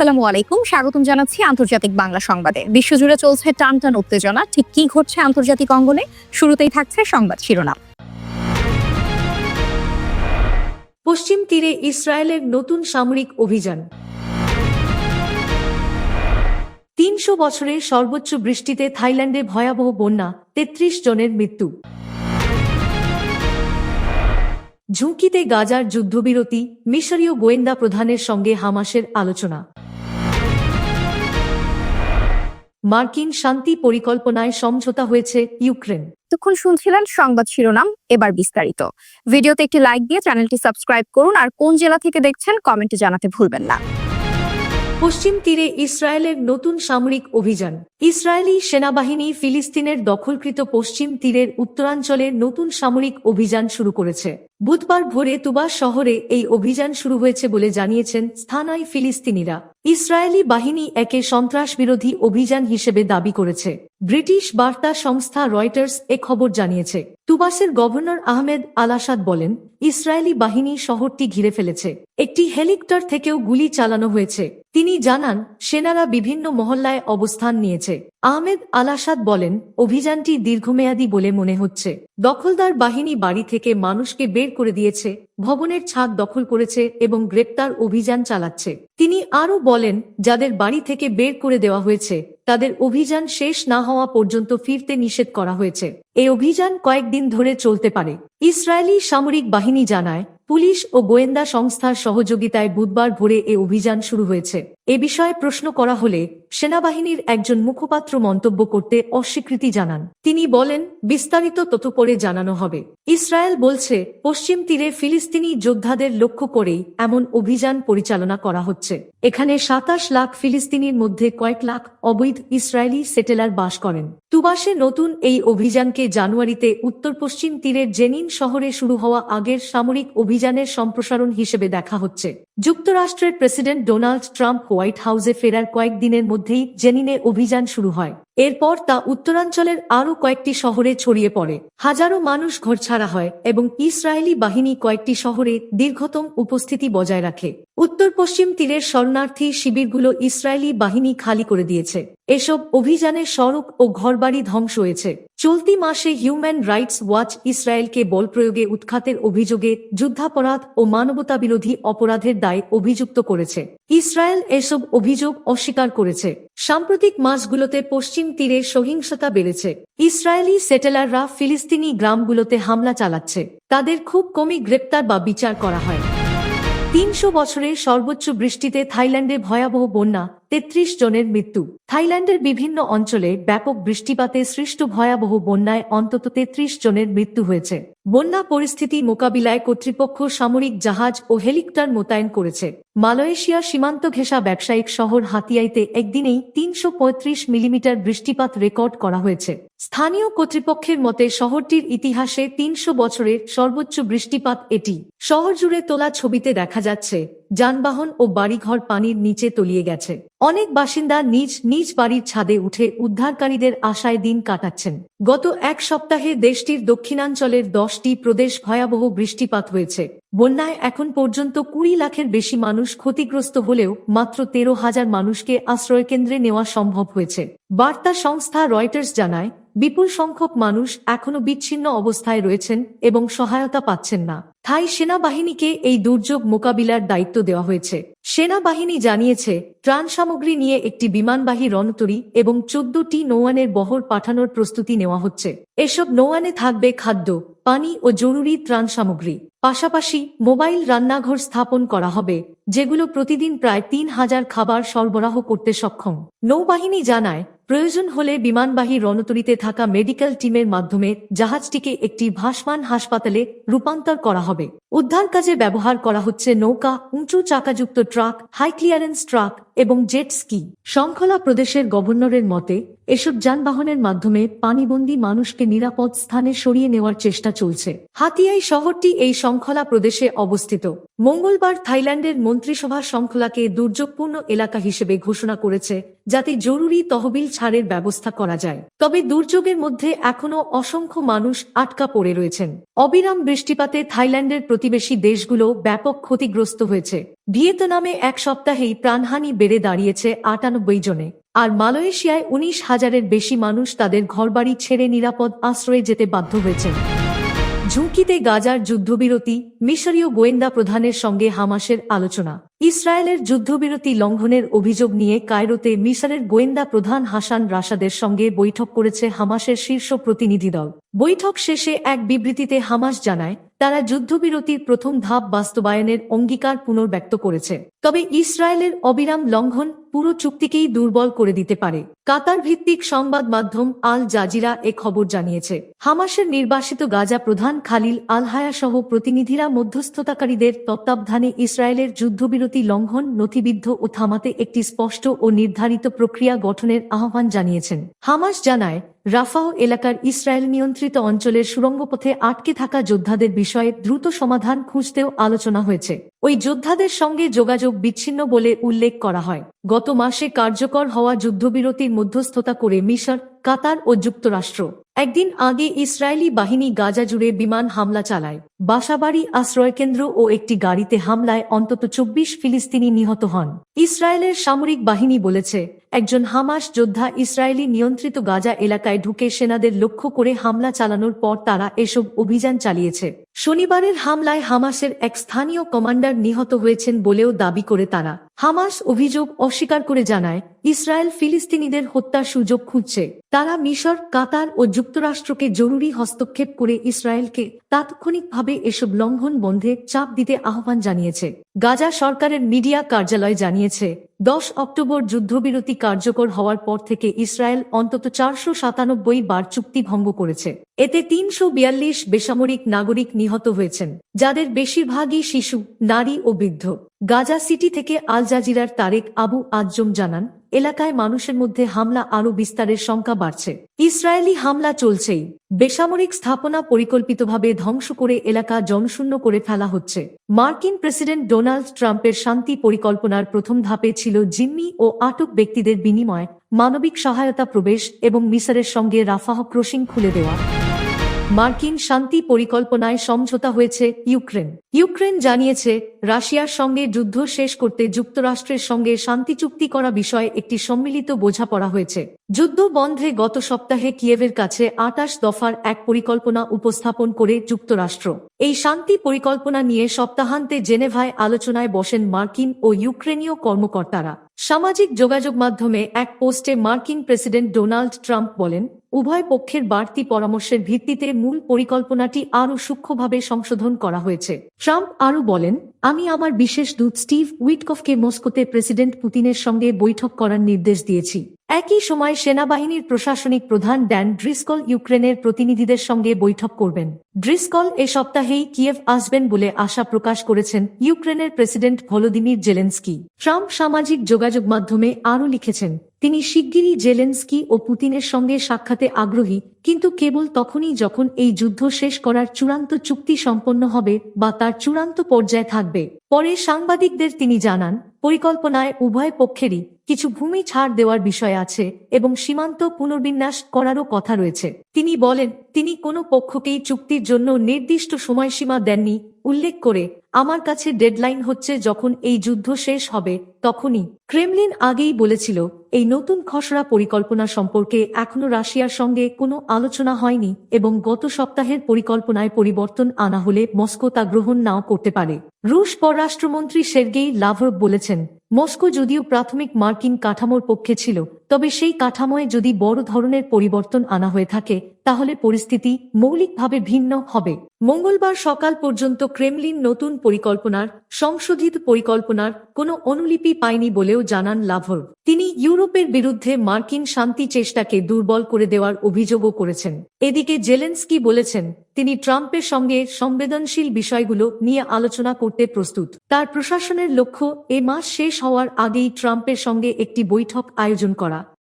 আসসালামু আলাইকুম। স্বাগতম জানাচ্ছি আন্তর্জাতিক বাংলা সংবাদে। বিশ্বজুড়ে চলছে টান টান উত্তেজনা। ঠিক কি ঘটছে আন্তর্জাতিক অঙ্গনে? শুরুতেই থাকছে সংবাদ শিরোনাম। পশ্চিম তীরে ইসরায়েলের নতুন সামরিক অভিযান। তিনশো বছরের সর্বোচ্চ বৃষ্টিতে থাইল্যান্ডে ভয়াবহ বন্যা, তেত্রিশ জনের মৃত্যু। ঝুঁকিতে গাজার যুদ্ধবিরতি, মিশরীয় গোয়েন্দা প্রধানের সঙ্গে হামাসের আলোচনা। মার্কিন শান্তি পরিকল্পনায় সমঝোতা হয়েছে ইউক্রেন। তখন শুনছিলেন সংবাদ শিরোনাম, এবার বিস্তারিত। ভিডিওতে একটি লাইক দিয়ে চ্যানেলটি সাবস্ক্রাইব করুন আর কোন জেলা থেকে দেখছেন কমেন্টে জানাতে ভুলবেন না। পশ্চিম তীরে ইসরায়েলের নতুন সামরিক অভিযান। ইসরায়েলি সেনাবাহিনী ফিলিস্তিনের দখলকৃত পশ্চিম তীরের উত্তরাঞ্চলে নতুন সামরিক অভিযান শুরু করেছে। বুধবার ভোরে তুবা শহরে এই অভিযান শুরু হয়েছে বলে জানিয়েছেন স্থানীয় ফিলিস্তিনিরা। ইসরায়েলি বাহিনী একে সন্ত্রাস বিরোধী অভিযান হিসেবে দাবি করেছে। ব্রিটিশ বার্তা সংস্থা রয়টার্স এ খবর জানিয়েছে। তুবাসের গভর্নর আহমেদ আলাসাদ বলেন, ইসরায়েলি বাহিনী শহরটি ঘিরে ফেলেছে। একটি হেলিকপ্টার থেকেও গুলি চালানো হয়েছে। তিনি জানান, সেনারা বিভিন্ন মহল্লায় অবস্থান নিয়েছে। আহমেদ আলাসাদ বলেন, অভিযানটি দীর্ঘমেয়াদী বলে মনে হচ্ছে। দখলদার বাহিনী বাড়ি থেকে মানুষকে বের করে দিয়েছে, ভবনের ছাদ দখল করেছে এবং গ্রেপ্তার অভিযান চালাচ্ছে। তিনি আরও বলেন, যাদের বাড়ি থেকে বের করে দেওয়া হয়েছে, তাদের অভিযান শেষ না হওয়া পর্যন্ত ফিরতে নিষেধ করা হয়েছে। এই অভিযান কয়েকদিন ধরে চলতে পারে। ইসরায়েলি সামরিক বাহিনী জানায়, পুলিশ ও গোয়েন্দা সংস্থার সহযোগিতায় বুধবার ভোরে এ অভিযান শুরু হয়েছে। এ বিষয়ে প্রশ্ন করা হলে সেনাবাহিনীর একজন মুখপাত্র মন্তব্য করতে অস্বীকৃতি জানান। তিনি বলেন, বিস্তারিত তথ্য পরে জানানো হবে। ইসরায়েল বলছে, পশ্চিম তীরে ফিলিস্তিনি যোদ্ধাদের লক্ষ্য করেই এমন অভিযান পরিচালনা করা হচ্ছে। এখানে সাতাশ লাখ ফিলিস্তিনির মধ্যে কয়েক লাখ অবৈধ ইসরায়েলি সেটেলার বাস করেন। তুবাসে নতুন এই অভিযানকে জানুয়ারিতে উত্তর পশ্চিম তীরের জেনিন শহরে শুরু হওয়া আগের সামরিক অভিযানের সম্প্রসারণ হিসেবে দেখা হচ্ছে। যুক্তরাষ্ট্রের প্রেসিডেন্ট ডোনাল্ড ট্রাম্প হোয়াইট হাউসে ফেরার কয়েকদিনের মধ্যেই জেনিনে অভিযান শুরু হয়। এরপর তা উত্তরাঞ্চলের আরও কয়েকটি শহরে ছড়িয়ে পড়ে। হাজারো মানুষ ঘরছাড়া হয় এবং ইসরায়েলি বাহিনী কয়েকটি শহরে দীর্ঘতম উপস্থিতি বজায় রাখে। উত্তর পশ্চিম তীরের শরণার্থী শিবিরগুলো ইসরায়েলি বাহিনী খালি করে দিয়েছে। এসব অভিযানে সড়ক ও ঘরবাড়ি ধ্বংস হয়েছে। চলতি মাসে হিউম্যান রাইটস ওয়াচ ইসরায়েলকে বল প্রয়োগে উৎখাতের অভিযোগে যুদ্ধাপরাধ ও মানবতাবিরোধী অপরাধের দায় অভিযুক্ত করেছে। ইসরায়েল এসব অভিযোগ অস্বীকার করেছে। সাম্প্রতিক মাসগুলোতে পশ্চিম তীরে সহিংসতা বেড়েছে। ইসরায়েলি সেটেলাররা ফিলিস্তিনি গ্রামগুলোতে হামলা চালাচ্ছে। তাদের খুব কমই গ্রেপ্তার বা বিচার করা হয়। তিনশো বছরের সর্বোচ্চ বৃষ্টিতে থাইল্যান্ডে ভয়াবহ বন্যা তেত্রিশ জনের মৃত্যু। থাইল্যান্ডের বিভিন্ন অঞ্চলে ব্যাপক বৃষ্টিপাতে সৃষ্ট ভয়াবহ বন্যায় অন্তত তেত্রিশ জনের মৃত্যু হয়েছে। বন্যা পরিস্থিতি মোকাবিলায় কর্তৃপক্ষ সামরিক জাহাজ ও হেলিকপ্টার মোতায়েন করেছে। মালয়েশিয়া সীমান্ত ঘেঁষা ব্যবসায়িক শহর হাতিয়াইতে একদিনেই তিনশো পঁয়ত্রিশ মিলিমিটার বৃষ্টিপাত রেকর্ড করা হয়েছে। স্থানীয় কর্তৃপক্ষের মতে শহরটির ইতিহাসে তিনশো বছরের সর্বোচ্চ বৃষ্টিপাত এটি। শহর জুড়ে তোলা ছবিতে দেখা যাচ্ছে যানবাহন ও বাড়িঘর পানির নিচে তলিয়ে গেছে। অনেক বাসিন্দা নিজ নিজ বাড়ির ছাদে উঠে উদ্ধারকারীদের আশায় দিন কাটাচ্ছেন। গত এক সপ্তাহে দেশটির দক্ষিণাঞ্চলের দশটি প্রদেশ ভয়াবহ বৃষ্টিপাত হয়েছে। বন্যায় এখন পর্যন্ত কুড়ি লাখের বেশি মানুষ ক্ষতিগ্রস্ত হলেও মাত্র তেরো হাজার মানুষকে আশ্রয়কেন্দ্রে নেওয়া সম্ভব হয়েছে। বার্তা সংস্থা রয়টার্স জানায়, বিপুল সংখ্যক মানুষ এখনও বিচ্ছিন্ন অবস্থায় রয়েছেন এবং সহায়তা পাচ্ছেন না। থাই সেনাবাহিনীকে এই দুর্যোগ মোকাবিলার দায়িত্ব দেওয়া হয়েছে। সেনাবাহিনী জানিয়েছে, ত্রাণ সামগ্রী নিয়ে একটি বিমানবাহী রণতরী এবং চোদ্দটি নৌয়ানের বহর পাঠানোর প্রস্তুতি নেওয়া হচ্ছে। এসব নৌয়ানে থাকবে খাদ্য, পানি ও জরুরি ত্রাণ সামগ্রী। পাশাপাশি মোবাইল রান্নাঘর স্থাপন করা হবে, যেগুলো প্রতিদিন প্রায় তিন হাজার খাবার সরবরাহ করতে সক্ষম। নৌবাহিনী জানায় প্রয়োজন হলে বিমানবাহী রণতরীতে থাকা মেডিকেল টিমের মাধ্যমে জাহাজটিকে একটি ভাসমান হাসপাতালে রূপান্তর করা হবে। উদ্ধার কাজে ব্যবহার করা হচ্ছে নৌকা, উঁচু চাকাযুক্ত ট্রাক, হাই ক্লিয়ারেন্স ট্রাক এবং জেট স্কি। শঙ্খলা প্রদেশের গভর্নরের মতে এসব যানবাহনের মাধ্যমে পানিবন্দী মানুষকে নিরাপদ স্থানে সরিয়ে নেওয়ার চেষ্টা চলছে। হাতিয়াই শহরটি এই শৃঙ্খলা প্রদেশে অবস্থিত। মঙ্গলবার থাইল্যান্ডের মন্ত্রিসভা শৃঙ্খলাকে দুর্যোগপূর্ণ এলাকা হিসেবে ঘোষণা করেছে, যাতে জরুরি তহবিল ছাড়ের ব্যবস্থা করা যায়। তবে দুর্যোগের মধ্যে এখনও অসংখ্য মানুষ আটকা পড়ে রয়েছেন। অবিরাম বৃষ্টিপাতে থাইল্যান্ডের প্রতিবেশী দেশগুলো ব্যাপক ক্ষতিগ্রস্ত হয়েছে। ভিয়েতনামে এক সপ্তাহেই প্রাণহানি বেড়ে দাঁড়িয়েছে আটানব্বই জনে। আর মালয়েশিয়ায় উনিশ হাজারের বেশি মানুষ তাদের ঘরবাড়ি ছেড়ে নিরাপদ আশ্রয়ে যেতে বাধ্য হয়েছেন। ঝুঁকিতে গাজার যুদ্ধবিরতি, মিশরীয় গোয়েন্দা প্রধানের সঙ্গে হামাসের আলোচনা। ইসরায়েলের যুদ্ধবিরতি লঙ্ঘনের অভিযোগ নিয়ে কায়রোতে মিশরের গোয়েন্দা প্রধান হাসান রাশাদের সঙ্গে বৈঠক করেছে হামাসের শীর্ষ প্রতিনিধি দল। বৈঠক শেষে এক বিবৃতিতে হামাস জানায় তারা যুদ্ধবিরতির প্রথম ধাপ বাস্তবায়নের অঙ্গীকার পুনর্ব্যক্ত করেছে। তবে ইসরায়েলের অবিরাম লঙ্ঘন পুরো চুক্তিকেই দুর্বল করে দিতে পারে। কাতার ভিত্তিক সংবাদ মাধ্যম আল জাজিরা এ খবর জানিয়েছে। হামাসের নির্বাসিত গাজা প্রধান খালিল আল হায়া সহ প্রতিনিধিরা মধ্যস্থতাকারীদের তত্ত্বাবধানে ইসরায়েলের যুদ্ধবিরতি লঙ্ঘন, নথিবিদ্ধ ও থামাতে একটি স্পষ্ট ও নির্ধারিত প্রক্রিয়া গঠনের আহ্বান জানিয়েছেন। হামাস জানায়, রাফাহ এলাকার ইসরায়েল নিয়ন্ত্রিত অঞ্চলের সুড়ঙ্গপথে আটকে থাকা যোদ্ধাদের বিষয়ে দ্রুত সমাধান খুঁজতেও আলোচনা হয়েছে। ওই যোদ্ধাদের সঙ্গে যোগাযোগ বিচ্ছিন্ন বলে উল্লেখ করা হয়। গত মাসে কার্যকর হওয়া যুদ্ধবিরতির মধ্যস্থতা করে মিশর, কাতার ও যুক্তরাষ্ট্র। একদিন আগে ইসরায়েলি বাহিনী গাজা জুড়ে বিমান হামলা চালায়। বাসাবাড়ি, আশ্রয়কেন্দ্র ও একটি গাড়িতে হামলায় অন্তত চব্বিশ ফিলিস্তিনি নিহত হন। ইসরায়েলের সামরিক বাহিনী বলেছে, একজন হামাস যোদ্ধা ইসরায়েলি নিয়ন্ত্রিত গাজা এলাকায় ঢুকে সেনাদের লক্ষ্য করে হামলা চালানোর পর তারা এসব অভিযান চালিয়েছে। শনিবারের হামলায় হামাসের এক স্থানীয় কমান্ডার নিহত হয়েছেন বলেও দাবি করে তারা। হামাস অভিযোগ অস্বীকার করে জানায়, ইসরায়েল ফিলিস্তিনিদের হত্যার সুযোগ খুঁজছে। তারা মিশর, কাতার ও যুক্তরাষ্ট্রকে জরুরি হস্তক্ষেপ করে ইসরায়েলকে তাৎক্ষণিকভাবে এসব লঙ্ঘন বন্ধে চাপ দিতে আহ্বান জানিয়েছে। গাজা সরকারের মিডিয়া কার্যালয় জানিয়েছে, দশ অক্টোবর যুদ্ধবিরতি কার্যকর হওয়ার পর থেকে ইসরায়েল অন্তত চারশো সাতানব্বই বার চুক্তি ভঙ্গ করেছে। এতে তিনশো বিয়াল্লিশ বেসামরিক নাগরিক নিহত হয়েছেন, যাদের বেশিরভাগই শিশু, নারী ও বৃদ্ধ। গাজা সিটি থেকে আল জাজিরার তারেক আবু আজম জানান এলাকায় মানুষের মধ্যে হামলা আরও বিস্তারের শঙ্কা বাড়ছে। ইসরায়েলি হামলা চলছেই। বেসামরিক স্থাপনা পরিকল্পিতভাবে ধ্বংস করে এলাকা জনশূন্য করে ফেলা হচ্ছে। মার্কিন প্রেসিডেন্ট ডোনাল্ড ট্রাম্পের শান্তি পরিকল্পনার প্রথম ধাপে ছিল জিম্মি ও আটক ব্যক্তিদের বিনিময় মানবিক সহায়তা প্রবেশ এবং মিসরের সঙ্গে রাফাহ ক্রসিং খুলে দেওয়া। মার্কিন শান্তি পরিকল্পনায় সমঝোতা হয়েছে ইউক্রেন। ইউক্রেন জানিয়েছে, রাশিয়ার সঙ্গে যুদ্ধ শেষ করতে যুক্তরাষ্ট্রের সঙ্গে শান্তি চুক্তি করা বিষয়ে একটি সম্মিলিত বোঝাপড়া হয়েছে। যুদ্ধ বন্ধে গত সপ্তাহে কিয়েভের কাছে আটাশ দফার এক পরিকল্পনা উপস্থাপন করে যুক্তরাষ্ট্র। এই শান্তি পরিকল্পনা নিয়ে সপ্তাহান্তে জেনেভায় আলোচনায় বসেন মার্কিন ও ইউক্রেনীয় কর্মকর্তারা। সামাজিক যোগাযোগ মাধ্যমে এক পোস্টে মার্কিন প্রেসিডেন্ট ডোনাল্ড ট্রাম্প বলেন উভয় পক্ষের বাড়তি পরামর্শের ভিত্তিতে মূল পরিকল্পনাটি আরও সূক্ষ্মভাবে সংশোধন করা হয়েছে। ট্রাম্প আরও বলেন, আমি আমার বিশেষ দূত স্টিভ উইটকফকে মস্কোতে প্রেসিডেন্ট পুতিনের সঙ্গে বৈঠক করার নির্দেশ দিয়েছি। একই সময় সেনাবাহিনীর প্রশাসনিক প্রধান ড্যান ড্রিসকল ইউক্রেনের প্রতিনিধিদের সঙ্গে বৈঠক করবেন। ড্রিসকল এ সপ্তাহেই কিয়েভ আসবেন বলে আশা প্রকাশ করেছেন ইউক্রেনের প্রেসিডেন্ট ভলোদিমির জেলেন্সকি। ট্রাম্প সামাজিক যোগাযোগ মাধ্যমে আরও লিখেছেন তিনি শিগগিরই জেলেন্সকি ও পুতিনের সঙ্গে সাক্ষাতে আগ্রহী, কিন্তু কেবল তখনই যখন এই যুদ্ধ শেষ করার চূড়ান্ত চুক্তি সম্পন্ন হবে বা তার চূড়ান্ত পর্যায়ে থাকবে। পরে সাংবাদিকদের তিনি জানান, পরিকল্পনায় উভয় পক্ষেরই কিছু ভূমি ছাড় দেওয়ার বিষয় আছে এবং সীমান্ত পুনর্বিন্যাস করারও কথা রয়েছে। তিনি বলেন, তিনি কোনো পক্ষকেই চুক্তির জন্য নির্দিষ্ট সময়সীমা দেননি, উল্লেখ করে আমার কাছে ডেডলাইন হচ্ছে যখন এই যুদ্ধ শেষ হবে, তখনই। ক্রেমলিন আগেই বলেছিল, এই নতুন খসড়া পরিকল্পনা সম্পর্কে এখনও রাশিয়ার সঙ্গে কোনো আলোচনা হয়নি এবং গত সপ্তাহের পরিকল্পনায় পরিবর্তন আনা হলে মস্কো তা গ্রহণ নাও করতে পারে। রুশ পররাষ্ট্রমন্ত্রী সের্গেই লাভরভ বলেছেন, মস্কো যদিও প্রাথমিক মার্কিন কাঠামোর পক্ষে ছিল তবে সেই কাঠামোয় যদি বড় ধরনের পরিবর্তন আনা হয়ে থাকে, তাহলে পরিস্থিতি মৌলিকভাবে ভিন্ন হবে। মঙ্গলবার সকাল পর্যন্ত ক্রেমলিন নতুন পরিকল্পনার, সংশোধিত পরিকল্পনার কোনো অনুলিপি পায়নি বলেও জানান লাভর। তিনি ইউরোপের বিরুদ্ধে মার্কিন শান্তি চেষ্টাকে দুর্বল করে দেওয়ার অভিযোগও করেছেন। এদিকে জেলেন্সকি বলেছেন, তিনি ট্রাম্পের সঙ্গে সংবেদনশীল বিষয়গুলো নিয়ে আলোচনা করতে প্রস্তুত। তার প্রশাসনের লক্ষ্য, এ মাস শেষ হওয়ার আগেই ট্রাম্পের সঙ্গে একটি বৈঠক আয়োজন করা।